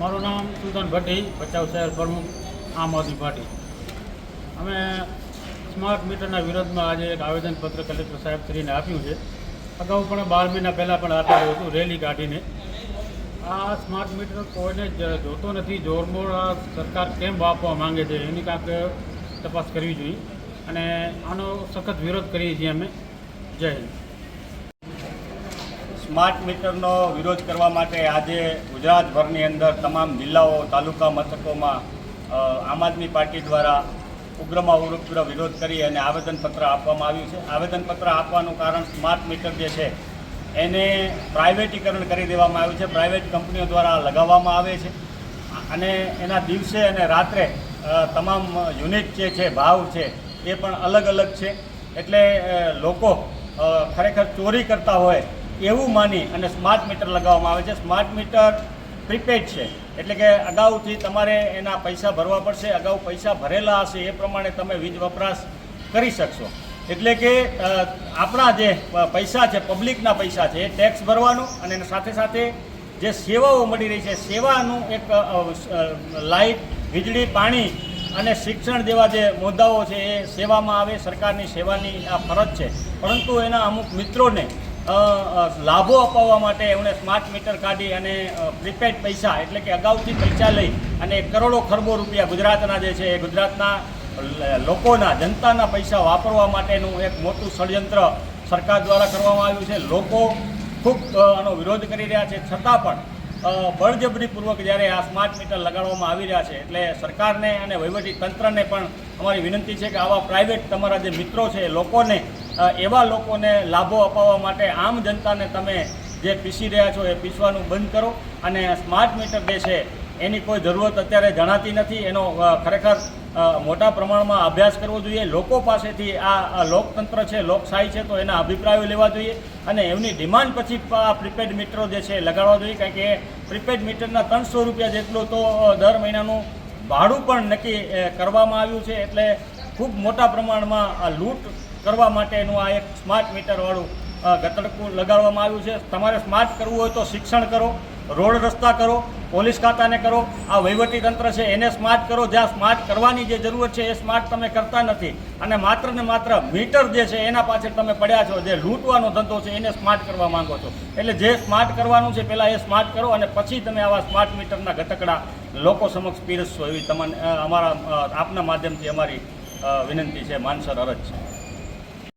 મારું નામ સુલતાન ભટ્ટી, ભચાઉ શહેર પ્રમુખ, આમ આદમી પાર્ટી. અમે સ્માર્ટ મીટરના વિરોધમાં આજે એક આવેદનપત્ર કલેક્ટર સાહેબ શ્રીને આપ્યું છે. અગાઉ પણ બાર મહિના પહેલાં પણ આપેલું હતું, રેલી કાઢીને. આ સ્માર્ટ મીટર કોઈને જોતો નથી, જોરમોર સરકાર કેમ આપવા માંગે છે એની કાંઈક તપાસ કરવી જોઈએ. અને આનો સખત વિરોધ કરીએ છીએ અમે. જય હિન્દ. સ્માર્ટ મીટરનો વિરોધ કરવા માટે આજે ગુજરાતભરની અંદર તમામ જિલ્લાઓ, તાલુકા મથકોમાં આમ આદમી પાર્ટી દ્વારા ઉગ્રમાં ઉગ્ર વિરોધ કરી અને આવેદનપત્ર આપવામાં આવ્યું છે. આવેદનપત્ર આપવાનું કારણ સ્માર્ટ મીટર જે છે, એને પ્રાઇવેટીકરણ કરી દેવામાં આવ્યું છે. પ્રાઇવેટ કંપનીઓ દ્વારા લગાવવામાં આવે છે. અને એના દિવસે અને રાત્રે તમામ યુનિટ જે છે, ભાવ છે, એ પણ અલગ અલગ છે. એટલે લોકો ખરેખર ચોરી કરતા હોય એવું માની અને સ્માર્ટ મીટર લગાવવામાં આવે છે. સ્માર્ટ મીટર પ્રીપેડ છે. એટલે કે અગાઉથી તમારે એના પૈસા ભરવા પડશે. અગાઉ પૈસા ભરેલા હશે, એ પ્રમાણે તમે વીજ વપરાશ કરી શકશો. એટલે કે આપણા જે પૈસા છે પબ્લિકના પૈસા છે, એ ટેક્સ ભરવાનું અને એના સાથે સાથે જે સેવાઓ મળી રહી છે, સેવાનું એક લાઇટ વીજળી, પાણી અને શિક્ષણ જેવા જે મુદ્દાઓ છે, એ સેવામાં આવે. સરકારની સેવાની આ ફરજ છે. પરંતુ એના અમુક મિત્રોને લાભો અપાવવા માટે એમણે સ્માર્ટ મીટર કાઢી અને પ્રીપેડ પૈસા એટલે કે અગાઉથી પૈસા લઈ અને કરોડો ખરબો રૂપિયા ગુજરાતના જે છે એ ગુજરાતના લોકોના, જનતાના પૈસા વાપરવા માટેનું એક મોટું ષડયંત્ર સરકાર દ્વારા કરવામાં આવ્યું છે. લોકો ખૂબ આનો વિરોધ કરી રહ્યા છે. છતાં પણ બળજબરીપૂર્વક જ્યારે આ સ્માર્ટ મીટર લગાડવામાં આવી રહ્યા છે એટલે સરકારને અને વહીવટી તંત્રને પણ અમારી વિનંતી છે કે આવા પ્રાઇવેટ તમારા જે મિત્રો છે લોકોને એવા લોકોને લાભો અપાવવા માટે આમ જનતાને તમે જે પીસી રહ્યા છો એ પીસવાનું બંધ કરો અને સ્માર્ટ મીટર જે છે, એની કોઈ જરૂરત અત્યારે જણાતી નથી. એનો ખરેખર મોટા પ્રમાણમાં અભ્યાસ કરવો જોઈએ. લોકો પાસેથી આ લોકતંત્ર છે, લોકશાહી છે, તો એના અભિપ્રાયો લેવા જોઈએ અને એમની ડિમાન્ડ પછી આ પ્રીપેડ મીટરો જે છે, લગાડવા જોઈએ. કારણ કે પ્રીપેડ મીટરના ત્રણસો રૂપિયા જેટલું તો દર મહિનાનું ભાડું પણ નક્કી કરવામાં આવ્યું છે. એટલે ખૂબ મોટા પ્રમાણમાં આ લૂંટ કરવા માટેનું આ એક સ્માર્ટ મીટરવાળું ગતડકું લગાડવામાં આવ્યું છે. તમારે સ્માર્ટ કરવું હોય તો શિક્ષણ કરો, રોડ રસ્તા કરો, પોલીસ ખાતાને કરો, આ વહીવટી તંત્ર છે એને સ્માર્ટ કરો. જ્યાં સ્માર્ટ કરવાની જે જરૂરત છે એ સ્માર્ટ તમે કરતા નથી. અને માત્ર ને માત્ર મીટર જે છે એના પાછળ તમે પડ્યા છો, જે લૂંટવાનો ધંધો છે એને સ્માર્ટ કરવા માંગો છો. એટલે જે સ્માર્ટ કરવાનું છે પહેલાં એ સ્માર્ટ કરો અને પછી તમે આવા સ્માર્ટ મીટરના ઘટકડા લોકો સમક્ષ પીરસશો એવી તમને અમારા આપના માધ્યમથી અમારી વિનંતી છે માનસર અરજ છે.